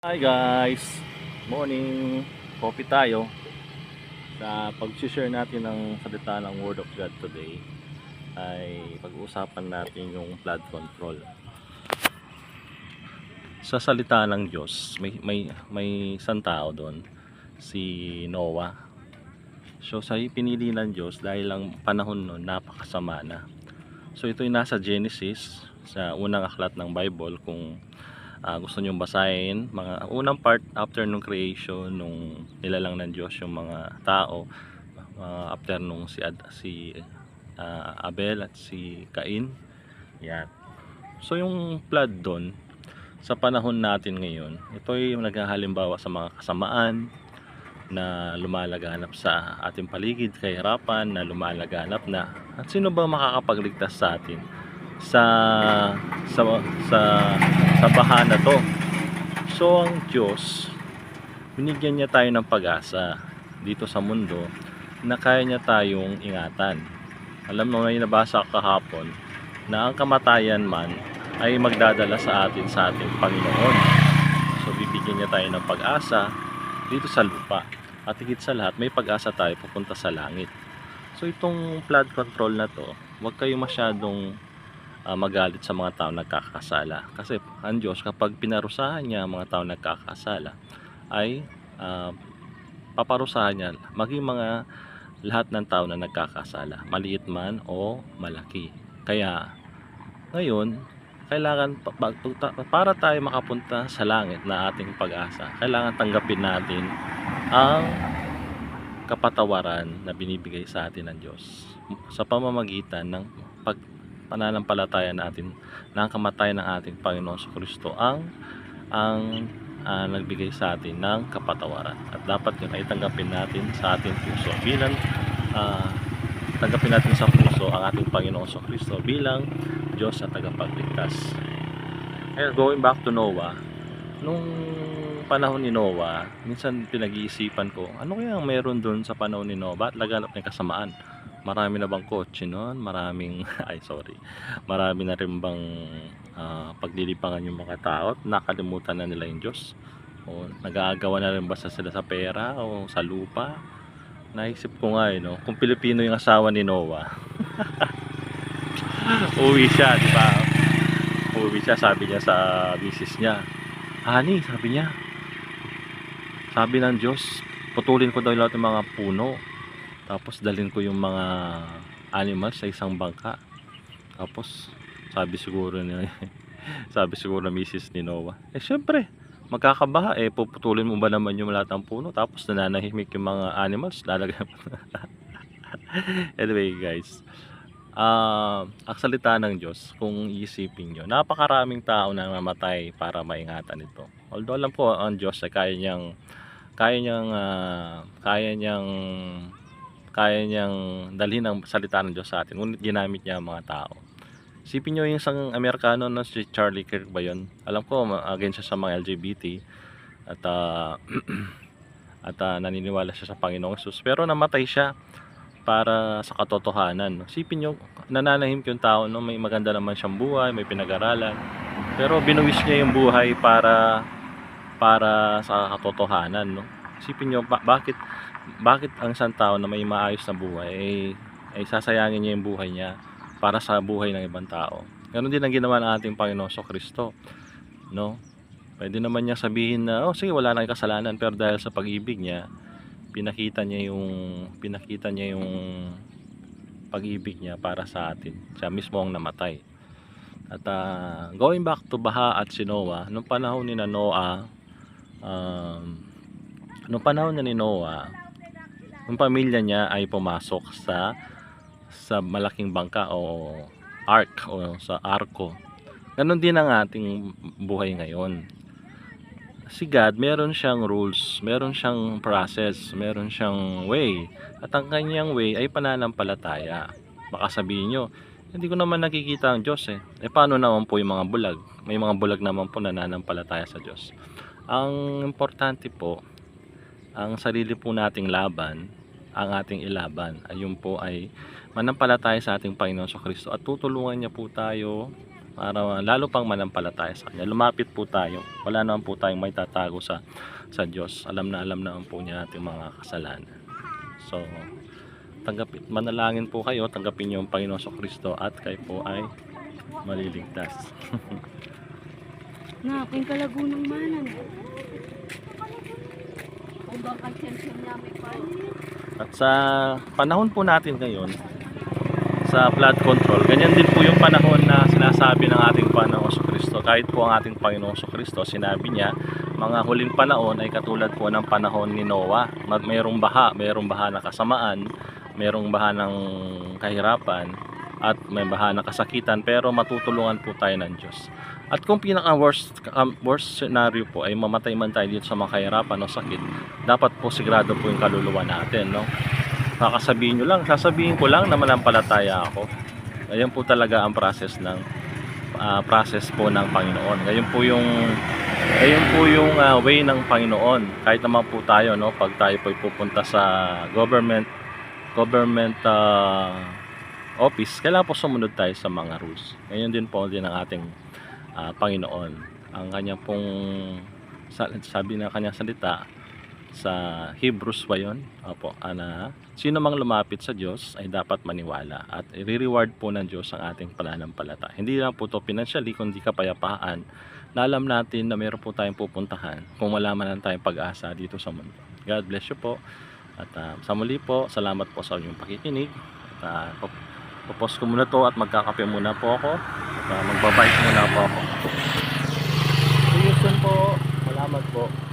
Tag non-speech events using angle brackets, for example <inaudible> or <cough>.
Hi guys! Morning! Coffee tayo. Sa pag-share natin ng salita ng Word of God today ay pag-uusapan natin yung blood control. Sa salita ng Diyos, may, may, may isang tao doon, si Noah. So sa pinili ng Diyos dahil lang panahon noon napakasama na. So ito yung nasa Genesis sa unang aklat ng Bible kung Ah, gusto nyong basahin mga unang part after nung creation nung nilalang ng Diyos yung mga tao ah, after nung si Ad, si ah, Abel at si Cain. Yan. So yung flood doon sa panahon natin ngayon ito ay naghahalimbawa sa mga kasamaan na lumalaganap sa ating paligid kahirapan na lumalaganap na. At sino ba makakapagligtas sa atin sa sa sa sa baha na to. So ang Diyos binigyan niya tayo ng pag-asa dito sa mundo na kaya niya tayong ingatan. Alam mo may nabasa kahapon na ang kamatayan man ay magdadala sa atin sa ating Panginoon. So bibigyan niya tayo ng pag-asa dito sa lupa. At higit sa lahat, may pag-asa tayo pupunta sa langit. So itong flood control na to, huwag kayo masyadong ah, magalit sa mga tao nagkakasala. Kasi ang Diyos kapag pinarusahan niya ang mga tao nagkakasala ay ah, paparusahan niya maging mga lahat ng tao na nagkakasala, maliit man o malaki. Kaya ngayon, kailangan para tayo makapunta sa langit na ating pag-asa, kailangan tanggapin natin ang kapatawaran na binibigay sa atin ng Diyos sa pamamagitan ng pag pananampalataya natin na ang kamatayan ng ating Panginoon sa Kristo ang ang ah, nagbigay sa atin ng kapatawaran. At dapat yun ay tanggapin natin sa ating puso bilang ah, tanggapin natin sa puso ang ating Panginoon sa Kristo bilang Diyos at tagapagligtas. Kaya going back to Noah nung panahon ni Noah minsan pinag-iisipan ko ano kaya ang meron doon sa panahon ni Noah? Ba't laganap ng kasamaan marami na bang kotse noon maraming <laughs> ay sorry. Marami na rin bang ah, paglilipangan yung mga tao nakalimutan na nila yung Diyos? O nag-aagawa na rin ba sa sila sa pera o sa lupa? Naisip ko nga eh, no? kung Pilipino yung asawa ni Noah. <laughs> Uwi siya di ba? Uwi siya sabi niya sa misis niya. Honey, sabi niya. Sabi ng Diyos putulin ko daw lahat ng mga puno tapos dalhin ko yung mga animals sa isang bangka. Tapos sabi siguro ni <laughs> sabi siguro ng misis ni Noah, eh syempre, magkakabaha eh puputulin mo ba naman yung lahat ng puno tapos nananahimik yung mga animals lalagyan mo. <laughs> anyway guys, ah ang salita ng Diyos, kung isipin nyo, napakaraming tao na namatay para maingatan ito. Although alam ko ang Diyos ay kaya niyang kaya niyang ah, kaya niyang kaya niyang dalhin ang salita ng Diyos sa atin ngunit ginamit niya ang mga tao Isipin nyo yung isang Amerikano na si Charlie Kirk ba yun? Alam ko, against siya sa mga LGBT at ah, <clears throat> at ah, naniniwala siya sa Panginoong Jesus. Pero namatay siya para sa katotohanan. Isipin nyo, nananahimik yung tao, no? may maganda naman siyang buhay, may pinag-aralan. Pero binuwis niya yung buhay para para sa katotohanan. No? Isipin nyo, ba- bakit bakit ang isang tao na may maayos na buhay ay, ay sasayangin niya yung buhay niya para sa buhay ng ibang tao. Ganon din ang ginawa ng ating Panginoon sa Kristo. No? Pwede naman niya sabihin na, oh sige, wala nang kasalanan. Pero dahil sa pag-ibig niya, pinakita niya yung, pinakita niya yung pag-ibig niya para sa atin. Siya mismo ang namatay. At ah, going back to Baha at si Noah, nung panahon ni Noah, um, nung panahon na ni Noah, yung pamilya niya ay pumasok sa sa malaking bangka o ark o sa arko. Ganon din ang ating buhay ngayon. Si God, meron siyang rules, meron siyang process, meron siyang way. At ang kanyang way ay pananampalataya. Baka sabihin nyo, hindi ko naman nakikita ang Diyos eh. Eh paano naman po yung mga bulag? May mga bulag naman po na nananampalataya sa Diyos. Ang importante po, ang sarili po nating laban, ang ating ilaban. Ayun po ay manampalataya sa ating Panginoon sa Kristo at tutulungan niya po tayo para lalo pang manampalataya sa Kanya. Lumapit po tayo. Wala naman po tayong may tatago sa, sa Diyos. Alam na alam naman po niya ating mga kasalanan. So, tanggapin, manalangin po kayo, tanggapin niyo ang Panginoon sa Kristo at kayo po ay maliligtas. <laughs> Na, aking kalagunong manan. Kung bang konsensyon niya may panin. At sa panahon po natin ngayon, sa flood control, ganyan din po yung panahon na sinasabi ng ating Panginoon Kristo. Kahit po ang ating Panginoon Kristo, sinabi niya, mga huling panahon ay katulad po ng panahon ni Noah. Mayroong baha, mayroong baha ng kasamaan, mayroong baha ng kahirapan, at may baha ng kasakitan, pero matutulungan po tayo ng Diyos. At kung pinaka worst, um, worst scenario po ay mamatay man tayo dito sa mga kahirapan o sakit, dapat po sigurado po yung kaluluwa natin, no? Kakasabihin nyo lang, sasabihin ko lang na manampalataya ako. Ayan po talaga ang process ng ah, process po ng Panginoon. Ngayon po yung ayun po yung ah, way ng Panginoon. Kahit naman po tayo no, pag tayo po pupunta sa government government ah, office, kailangan po sumunod tayo sa mga rules. Ngayon din po din ang ating ah, Panginoon. Ang kanya pong sa- sabi na kanyang salita sa Hebrews ba yun? Opo, ana, sino mang lumapit sa Diyos ay dapat maniwala at i-reward po ng Diyos ang ating pananampalataya. Hindi lang po to financially, kundi kapayapaan na alam natin na meron po tayong pupuntahan kung wala man lang tayong pag-asa dito sa mundo. God bless you po. At ah, sa muli po, salamat po sa inyong pakikinig. At uh, popost ko muna to at magkakape muna po ako. At uh, magbabike muna po ako. See you soon po. Salamat po.